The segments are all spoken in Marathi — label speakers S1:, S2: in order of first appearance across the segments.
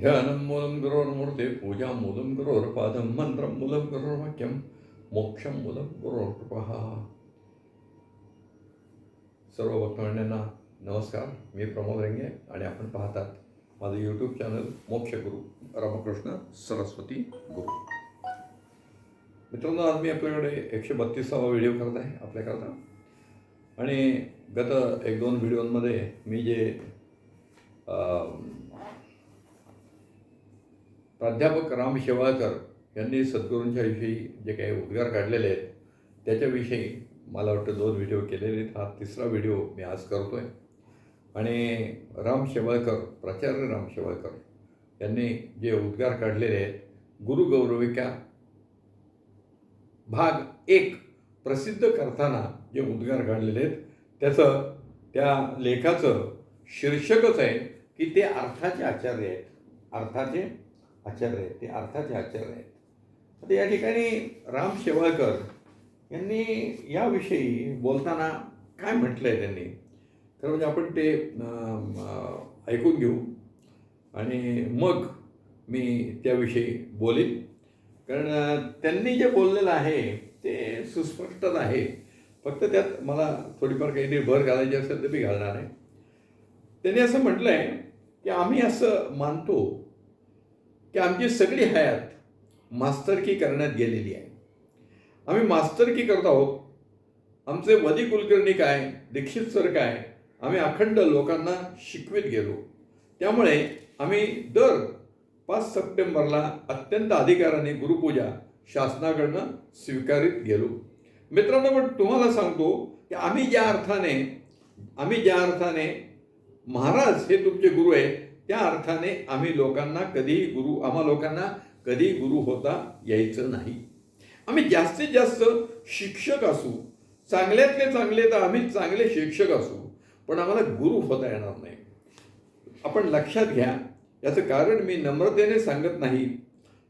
S1: ध्यानं मूलं गुरोर्मूर्ते पूजां मूलं गुरोर्पादं मन्त्रं मूलं गुरोर्वाक्यं मोक्षं मूलं गुरोर्कृपः सर्व भक्तमंडळींना नमस्कार मी प्रमोद रेंगे आणि आपण पाहतात माझं यूट्यूब चॅनल मोक्ष गुरु रामकृष्ण सरस्वती गुरु मित्रांनो आज मी आपल्याकडे एकशे बत्तीसावा व्हिडिओ करत आहे आपल्याकरता आणि गत एक दोन व्हिडिओमध्ये मी जे प्राध्यापक राम शेवाळकर यांनी सद्गुरूंच्याविषयी जे काही उद्गार काढलेले आहेत त्याच्याविषयी मला वाटतं दोन व्हिडिओ केलेले आहेत. हा तिसरा व्हिडिओ मी आज करतो आहे आणि राम शेवाळकर प्राचार्य राम शेवाळकर यांनी जे उद्गार काढलेले आहेत गुरुगौरविका भाग एक प्रसिद्ध करताना जे उद्गार काढलेले आहेत त्याचं त्या लेखाचं शीर्षकच आहे की ते अर्थाचे आचार्य आहेत. अर्थाचे आचार्य आहेत ते अर्थाचे आचार्य आहेत. आता या ठिकाणी राम शेवाळकर यांनी याविषयी बोलताना काय म्हटलं आहे त्यांनी? तर म्हणजे आपण ते ऐकून घेऊ. आणि मग मी त्याविषयी बोलेन. कारण त्यांनी जे बोललेलं आहे ते सुस्पष्टच आहे. फक्त त्यात मला थोडीफार काहीतरी भर घालायची असेल तर मी घालणार आहे त्यांनी असं म्हटलं आहे की आम्ही असं मानतो की आमची सगळी हयात मास्तरकी करण्यात गेलेली आहे. आम्ही मास्तरकी करत आहोत. आमचे वदी कुलकर्णी काय दीक्षित सर काय आम्ही अखंड लोकांना शिकवित गेलो. त्यामुळे आम्ही दर पाच सप्टेंबरला अत्यंत अधिकाराने गुरुपूजा शासनाकडनं स्वीकारित गेलो. मित्रांनो पण तुम्हाला सांगतो की आम्ही ज्या अर्थाने आम्ही ज्या अर्थाने महाराज हे तुमचे गुरु आहेत त्या अर्थाने आम्ही लोकांना कधीही गुरु आम्हा लोकांना कधी गुरु होता यायचं नाही. आम्ही जास्तीत जास्त शिक्षक असू. चांगल्यातले चांगले तर आम्ही चांगले शिक्षक असू पण आम्हाला गुरु होता येणार नाही. आपण लक्षात घ्या याचं कारण मी नम्रतेने सांगत नाही.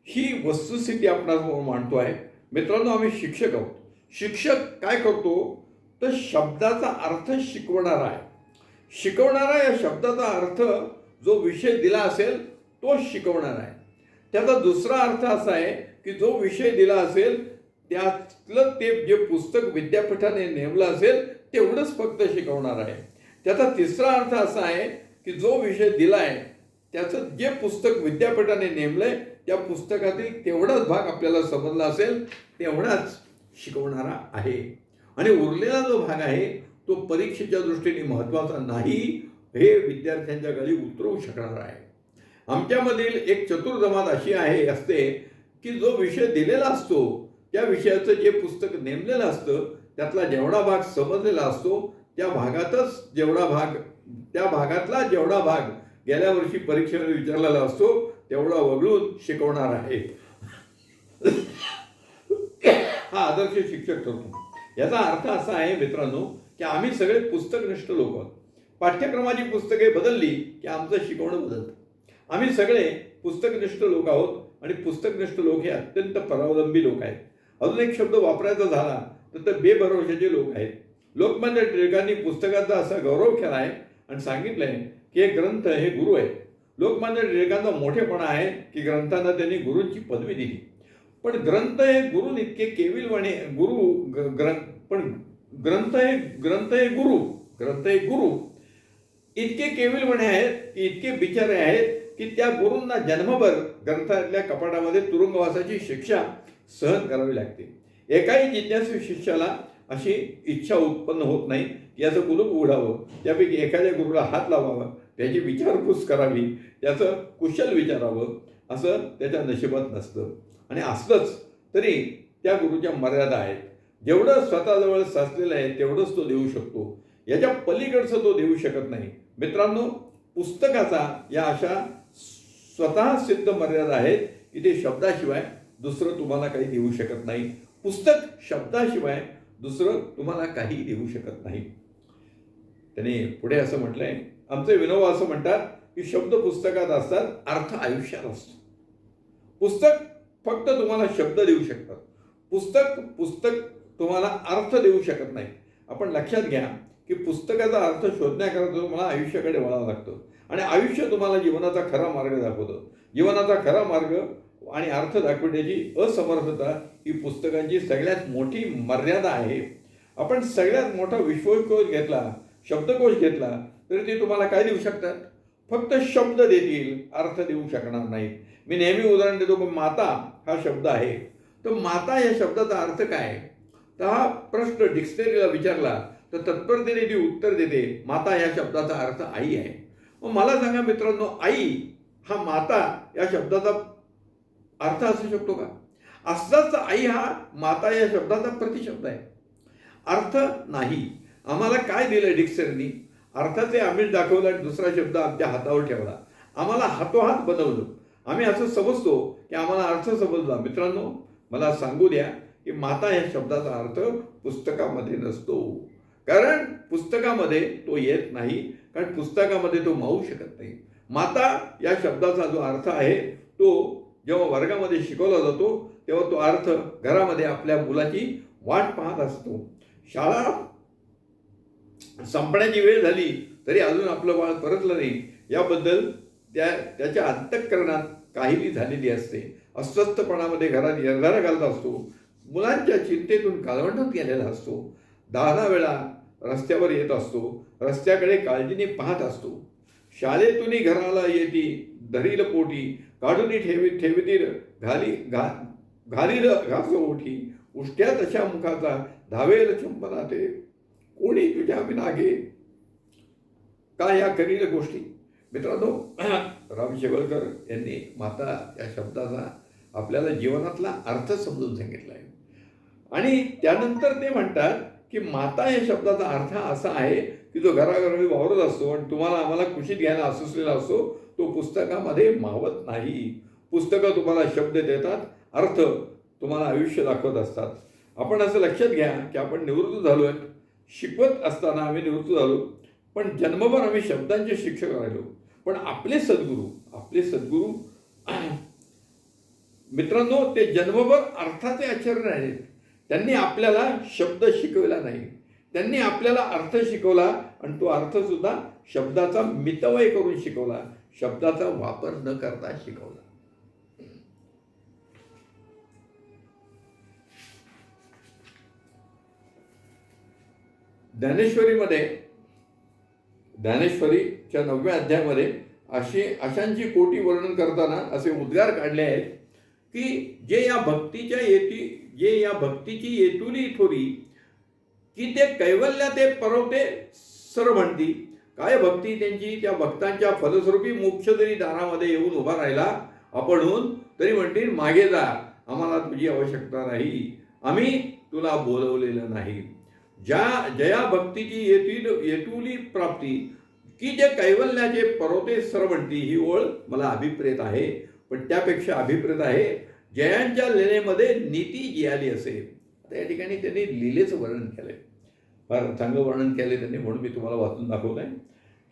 S1: ही वस्तुस्थिती आपणासमोर मांडतो आहे. मित्रांनो आम्ही शिक्षक आहोत. शिक्षक काय करतो? तर शब्दाचा अर्थ शिकवणारा आहे. शिकवणारा या शब्दाचा अर्थ जो विषय दिला असेल तो शिकवणार आहे. त्याचा दुसरा अर्थ असा आहे की जो विषय दिला असेल त्यातलं ते जे पुस्तक विद्यापीठाने नेमलं असेल तेवढंच फक्त शिकवणार आहे. त्याचा तिसरा अर्थ असा आहे की जो विषय दिला आहे त्याचं जे पुस्तक विद्यापीठाने नेमलंय त्या पुस्तकातील तेवढाच भाग आपल्याला समजला असेल तेवढाच शिकवणारा आहे. आणि उरलेला जो भाग आहे तो परीक्षेच्या दृष्टीने महत्त्वाचा नाही हे विद्यार्थ्यांच्या गळी उतरवू शकणार आहे. आमच्यामधील एक चतुर जमात अशी आहे असते की जो विषय दिलेला असतो त्या विषयाचं जे पुस्तक नेमलेलं असतं त्यातला जेवढा भाग समजलेला असतो त्या भागातच जेवढा भाग त्या भागातला जेवढा भाग गेल्या वर्षी परीक्षेमध्ये विचारलेला असतो तेवढा वगळून शिकवणार आहे. हा आदर्श शिक्षक ठरतो याचा अर्थ असा आहे मित्रांनो की आम्ही सगळे पुस्तकनिष्ठ लोक आहोत. पाठ्यक्रमाची पुस्तके बदलली की आमचं शिकवणं बदलतं. आम्ही सगळे पुस्तकनिष्ठ लोक आहोत आणि पुस्तकनिष्ठ लोक हे अत्यंत परावलंबी लोक आहेत. अजून एक शब्द वापरायचा झाला तर ते बेभरवशाचे लोक आहेत. लोकमान्य टिळकांनी पुस्तकाचा असा गौरव केला आहे आणि सांगितलंय की हे ग्रंथ हे गुरु आहेत. लोकमान्य टिळकांचा मोठेपणा आहे की ग्रंथांना त्यांनी गुरूंची पदवी दिली. पण ग्रंथ हे गुरु इतके केविलवाणे गुरु ग्रंथ पण ग्रंथ हे ग्रंथ हे गुरु ग्रंथ हे गुरु इतके केविलवाणे आहेत की इतके बिचारे आहेत की त्या गुरूंना जन्मभर ग्रंथातल्या कपाटामध्ये तुरुंगवासाची शिक्षा सहन करावी लागते. एकाही जिज्ञासू शिष्याला अशी इच्छा उत्पन्न होत नाही की याचं कुलूप उघडावं त्यापैकी एखाद्या गुरुला हात लावावा त्याची विचारपूस करावी त्याचं कुशल विचारावं असं त्याच्या नशिबात नसतं. आणि असलंच तरी त्या गुरुच्या मर्यादा आहेत. जेवढं स्वतःजवळ साचलेलं आहे तेवढंच तो देऊ शकतो. याच्या पलीकडचं तो देऊ शकत नाही. मित्रांनो पुस्तकाचा या अशा स्वतः सिद्ध मर्यादा आहेत की ते शब्दाशिवाय दुसरं तुम्हाला काही देऊ शकत नाही. पुस्तक शब्दाशिवाय दुसरं तुम्हाला काही देऊ शकत नाही. त्याने पुढे असं म्हटलंय आमचे विनोबा असं म्हणतात की शब्द पुस्तकात असतात अर्थ आयुष्यात असतो. पुस्तक फक्त तुम्हाला शब्द देऊ शकतात. पुस्तक पुस्तक तुम्हाला अर्थ देऊ शकत नाही. आपण लक्षात घ्या की पुस्तकाचा अर्थ शोधण्याकरता तुम्हाला आयुष्याकडे वळावं लागतं. आणि आयुष्य तुम्हाला जीवनाचा खरा मार्ग दाखवतं. जीवनाचा खरा मार्ग आणि अर्थ दाखवण्याची असमर्थता ही पुस्तकांची सगळ्यात मोठी मर्यादा आहे. आपण सगळ्यात मोठा विश्वकोश घेतला शब्दकोश घेतला तरी ते तुम्हाला काय देऊ शकतात? फक्त शब्द देतील अर्थ देऊ शकणार नाहीत. मी नेहमी उदाहरण देतो पण माता हा शब्द आहे. तर माता या शब्दाचा अर्थ काय? तर हा प्रश्न डिक्शनरीला विचारला तर तत्परतेने ती उत्तर देते माता या शब्दाचा अर्थ आई आहे. मग मला सांगा मित्रांनो आई हा माता या शब्दाचा अर्थ असू शकतो का? असलाच आई हा माता या शब्दाचा प्रतिशब्द आहे. अर्थ नाही. आम्हाला काय दिलं डिक्सरनी अर्थाचे आम्ही दाखवला आणि दुसरा शब्द आमच्या हातावर ठेवला. आम्हाला हातोहात बनवलं. आम्ही असं समजतो की आम्हाला अर्थ समजला. मित्रांनो मला सांगू द्या की माता या शब्दाचा अर्थ पुस्तकामध्ये नसतो. कारण पुस्तकामध्ये तो येत नाही कारण पुस्तकामध्ये तो मावू शकत नाही. माता या शब्दाचा जो अर्थ आहे तो जेव्हा वर्गामध्ये शिकवला जातो तेव्हा तो अर्थ घरामध्ये आपल्या मुलाची वाट पाहत असतो. शाळा संपण्याची वेळ झाली तरी अजून आपलं बाळ परतलं नाही. याबद्दल त्या त्याच्या अंतःकरणात काहिली झालेली असते. अस्वस्थपणामध्ये घरात निर्धार घालत असतो. मुलांच्या चिंतेतून कालवंडात गेलेला असतो. दहा दहा वेळा रस्त्यावर येत असतो रस्त्याकडे काळजीने पाहत असतो. शाळेतूनही घराला येती धरील पोटी काढून ठेवी ठेवीतील घाली घा घालील घास ओठी उष्ट्या तशा मुखाचा धावेल चंपना ते. कोणी तुझ्या विनागे? का या करील गोष्टी? मित्रांनो राम शेवळकर यांनी माता या शब्दाचा आपल्याला जीवनातला अर्थ समजून सांगितला आहे आणि त्यानंतर ते म्हणतात की माता या शब्दाचा अर्थ असा आहे की जो घराघरामध्ये वावरत असतो आणि तुम्हाला आम्हाला कुशीत घ्यायला असुसलेला असतो तो पुस्तकामध्ये मावत नाही. पुस्तकं तुम्हाला शब्द देतात अर्थ तुम्हाला आयुष्य दाखवत असतात. आपण असं लक्षात घ्या की आपण निवृत्त झालो आहे शिकवत असताना आम्ही निवृत्त झालो पण जन्मभर आम्ही शब्दांचे शिक्षक राहिलो. पण आपले सद्गुरू आपले सद्गुरू मित्रांनो ते जन्मभर अर्थाचे आचरण आहेत. त्यांनी आपल्याला शब्द शिकवला नाही. त्यांनी आपल्याला अर्थ शिकवला आणि तो अर्थ सुद्धा शब्दाचा मितवय करून शिकवला. शब्दाचा वापर न करता शिकवला. ज्ञानेश्वरीमध्ये ज्ञानेश्वरीच्या नवव्या अध्यायामध्ये अशी अशांची कोटी वर्णन करताना असे उद्गार काढले आहेत. की जे या भक्तीच्या येती जे या भक्तीची येतुली थोरी की ते कैवल्या ते परवते सर म्हणती. काय भक्ती त्यांची? त्या भक्तांच्या फलस्वरूपी मोक्ष जरी दारामध्ये येऊन उभा राहिला आपणहून तरी म्हणतील मागे जा आम्हाला तुझी आवश्यकता नाही. आम्ही तुला बोलवलेलं नाही. ज्या जया भक्तीची येतील येतुली प्राप्ती की जे कैवल्याचे परोते सरवंती ही ओळ मला अभिप्रेत आहे. पण त्यापेक्षा अभिप्रेत आहे. जयांच्या लेण्यामध्ये नीती जी आली असेल आता या ठिकाणी त्यांनी लिलेचं वर्णन केलंय. फार चांगलं वर्णन केलंय त्यांनी म्हणून मी तुम्हाला वाचून दाखवत आहे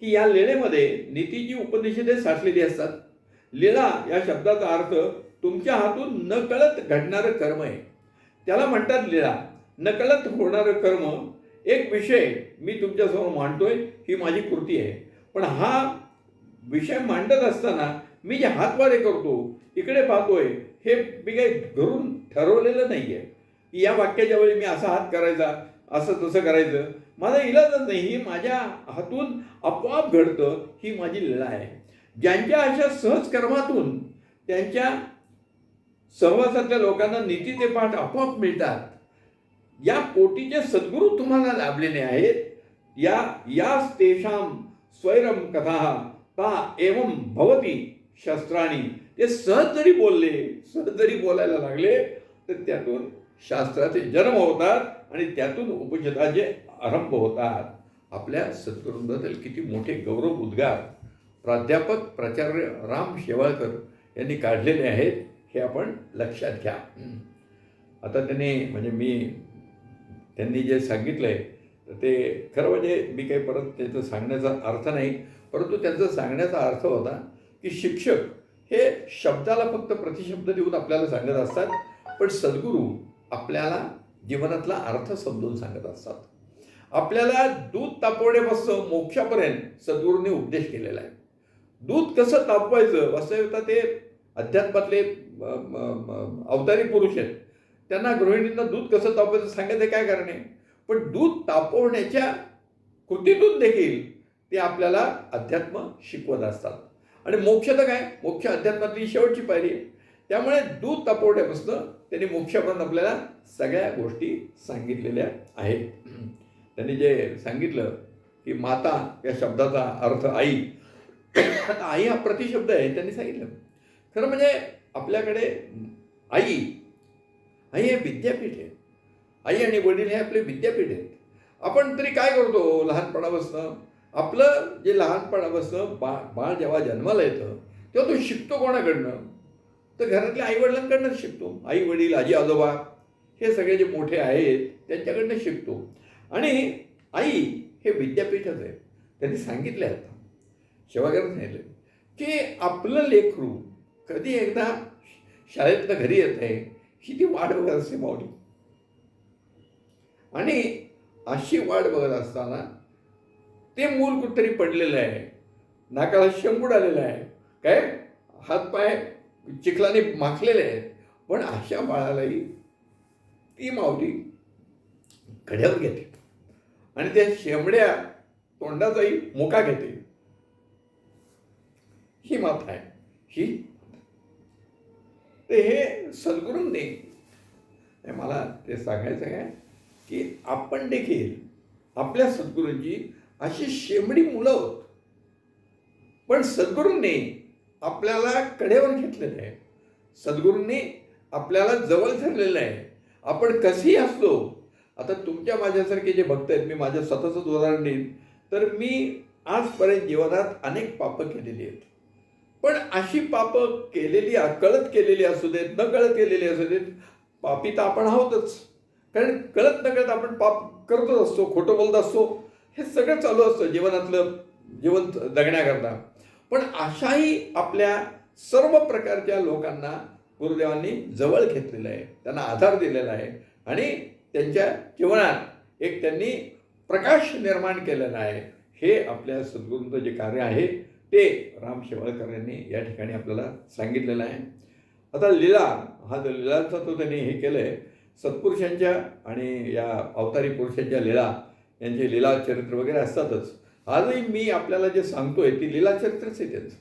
S1: की या लेण्यामध्ये नीतीची उपनिषदे साठलेली असतात. लीला या शब्दाचा अर्थ तुमच्या हातून नकळत घडणारं कर्म आहे. त्याला म्हणतात लीला. नकळत होणारं कर्म एक विषय मी तुमच्यासमोर मांडतोय ही माझी कृती आहे. पण हा विषय मांडत असताना मी जे हातवारे करतो इकडे पाहतोय हे मी काही घरून ठरवलेलं नाही आहे की या वाक्याच्या वेळी मी असा हात करायचा असं तसं करायचं. माझा इलाजच नाही ही माझ्या हातून आपोआप घडतं ही माझी लीला आहे. ज्यांच्या अशा सहज कर्मातून त्यांच्या सहवासातल्या लोकांना नीतीचे पाठ आपोआप मिळतात. या कोटीचे सद्गुरू तुम्हाला लाभलेले आहेत. या यास तेषाम स्वैरम कथा ता एवं भवती. शस्त्राणी ते सहज जरी बोलले सहज जरी बोलायला लागले तर त्यातून शास्त्राचे जन्म होतात आणि त्यातून उपनिषदाचे आरंभ होतात. आपल्या सद्गुरूंबद्दल किती मोठे गौरव उद्गार. प्राध्यापक प्राचार्य राम शेवाळकर यांनी काढलेले आहेत हे आपण लक्षात घ्या. आता त्यांनी म्हणजे मी त्यांनी जे सांगितलं आहे तर ते खरं म्हणजे मी काही परत त्याचं सांगण्याचा अर्थ नाही परंतु त्यांचा सांगण्याचा अर्थ होता की शिक्षक हे शब्दाला फक्त प्रतिशब्द देऊन आपल्याला सांगत असतात पण सद्गुरू आपल्याला जीवनातला अर्थ समजून सांगत असतात. आपल्याला दूध तापवण्यापासून मोक्षापर्यंत सद्गुरूंनी उपदेश केलेला आहे. दूध कसं तापवायचं? वास्तव्यता ते अध्यात्मातले अवतारी पुरुष आहेत. त्यांना गृहिणींना दूध कसं तापवायचं सांगायचं काय कारण आहे? पण दूध तापवण्याच्या कृतीतून देखील ते आपल्याला अध्यात्म शिकवत असतात. आणि मोक्ष तर काय? मोक्ष अध्यात्मातली शेवटची पायरी. आहे त्यामुळे दूध तापवण्यापासून त्यांनी मोक्षापर्यंत आपल्याला सगळ्या गोष्टी सांगितलेल्या आहेत. त्यांनी जे सांगितलं की माता या शब्दाचा अर्थ आई. आता आई हा प्रतिशब्द आहे त्यांनी सांगितलं. खरं म्हणजे आपल्याकडे आई आई हे विद्यापीठ आहे. आई आणि वडील हे आपले विद्यापीठ आहेत. आपण तरी काय करतो लहानपणापासून? आपलं जे लहानपणापासून बा बाळ जेव्हा जन्माला येतं तेव्हा तो शिकतो कोणाकडनं? तर घरातल्या आईवडिलांकडनं शिकतो. आई वडील आजी आजोबा हे सगळे जे मोठे आहेत त्यांच्याकडनं शिकतो. आणि आई हे विद्यापीठच आहे. त्यांनी सांगितलं आता. शिवागारच सांगितलं. की आपलं लेकरू कधी एकदा शाळेतनं घरी येत आहे ही ती वाट बघत असते माऊली. आणि अशी वाट बघत असताना ते मूल कुठतरी पडलेलं आहे. नाकाला शेंबूड आलेलं आहे. काय? हातपाय चिखलाने माखलेले आहेत. पण अशा बाळालाही ती माऊली कड्यावर घेते. आणि त्या शेंबड्या तोंडाचाही मुका घेते. ही माता आहे. ही ते हे सद्गुरूंनी मला ते सांगायचं आहे की आपण देखील आपल्या सद्गुरूंची अशी शेंबडी मुलं. होत पण सद्गुरूंनी आपल्याला कडेवर घेतलेलं आहे. सद्गुरूंनी आपल्याला जवळ धरलेलं आहे. आपण कसेही असलो आता तुमच्या माझ्यासारखे जे भक्त आहेत मी माझ्या स्वतःचंच उदाहरण देईन. तर मी आजपर्यंत जीवनात अनेक पापं केलेली आहेत. पण अशी पापं केलेली कळत केलेली असू देत न कळत केलेली असू देत पापी तर आपण आहोतच. कारण कळत न कळत आपण पाप करतच असतो खोटं बोलत असतो. हे सगळं चालू असतं जीवनातलं जीवन जगण्याकरता. पण अशाही आपल्या सर्व प्रकारच्या लोकांना गुरुदेवांनी जवळ घेतलेलं आहे. त्यांना आधार दिलेला आहे. आणि त्यांच्या जीवनात एक त्यांनी प्रकाश निर्माण केलेला आहे. हे आपल्या सद्गुरूंचं जे कार्य आहे ते राम शेवाळकर यांनी या ठिकाणी आपल्याला सांगितलेलं आहे. आता लीला हा जो लीलांचा तो त्यांनी हे केलं आहे सत्पुरुषांच्या आणि या अवतारी पुरुषांच्या लीला यांचे लीलाचरित्र वगैरे असतातच आजही मी आपल्याला जे सांगतोय ती लीलाचरित्रच आहे त्यांचं.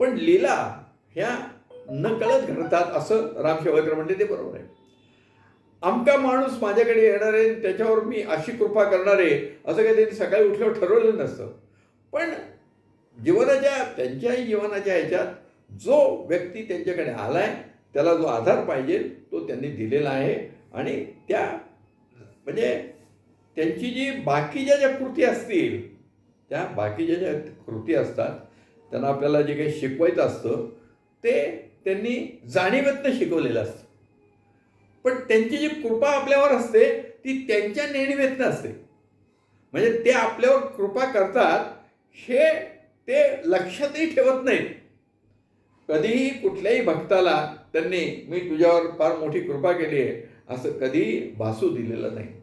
S1: पण लीला ह्या नकळत घडतात असं राम म्हणते ते बरोबर आहे. आमका माणूस माझ्याकडे येणार आहे त्याच्यावर मी अशी कृपा करणार आहे असं काही त्यांनी सकाळी उठल्यावर ठरवलं नसतं. पण जीवनाच्या त्यांच्याही जीवनाच्या ह्याच्यात जो व्यक्ती त्यांच्याकडे आला आहे त्याला जो आधार पाहिजे तो त्यांनी दिलेला आहे. आणि त्या म्हणजे त्यांची जी बाकीच्या ज्या कृती असतील त्या बाकीच्या ज्या कृती असतात त्यांना आपल्याला जे काही शिकवायचं असतं ते त्यांनी जाणीवेतनं शिकवलेलं असतं. पण त्यांची जी कृपा आपल्यावर असते ती त्यांच्या नेणीवेतनं असते. म्हणजे ते आपल्यावर कृपा करतात हे ते लक्षातही ठेवत नाहीत. कधीही कुठल्याही भक्ताला त्यांनी मी तुझ्यावर फार मोठी कृपा केली आहे असं कधीही भासू दिलेलं नाही.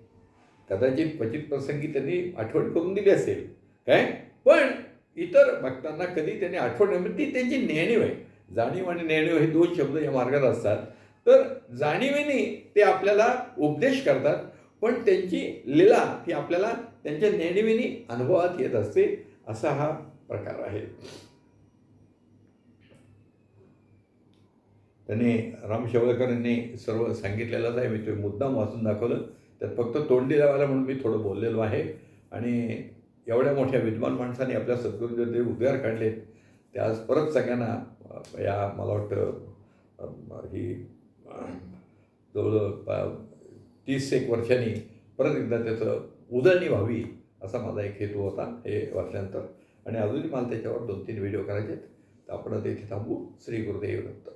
S1: कदाचित क्वचित प्रसंगी त्यांनी आठवण करून दिली असेल. काय? पण इतर भक्तांना कधी त्यांनी आठवण म्हणजे ती त्यांची नेणीव आहे. जाणीव आणि नेणीव हे दोन शब्द या मार्गात असतात. तर जाणीवेने ते आपल्याला उपदेश करतात पण त्यांची लीला ही आपल्याला त्यांच्या नेणीवेने अनुभवात येत असते असा हा प्रकार आहे. त्यांनी राम शेवळकर यांनी सर्व सांगितलेलाच आहे मी तो मुद्दाम वाचून दाखवलं. त्यात फक्त तोंडी लावायला म्हणून मी थोडं बोललेलो आहे. आणि एवढ्या मोठ्या विद्वान माणसाने आपल्या सद्गुरूंचे जे उद्गार काढलेत ते आज परत सगळ्यांना या मला वाटतं ही जवळजवळ तीस एक वर्षांनी परत एकदा त्याचं उदळणी व्हावी असा माझा एक हेतू होता हे वाचल्यानंतर. आणि अजूनही मला त्याच्यावर दोन तीन व्हिडिओ करायचे आहेत. तर आपण तेथे थांबू. श्री गुरुदेव दत्त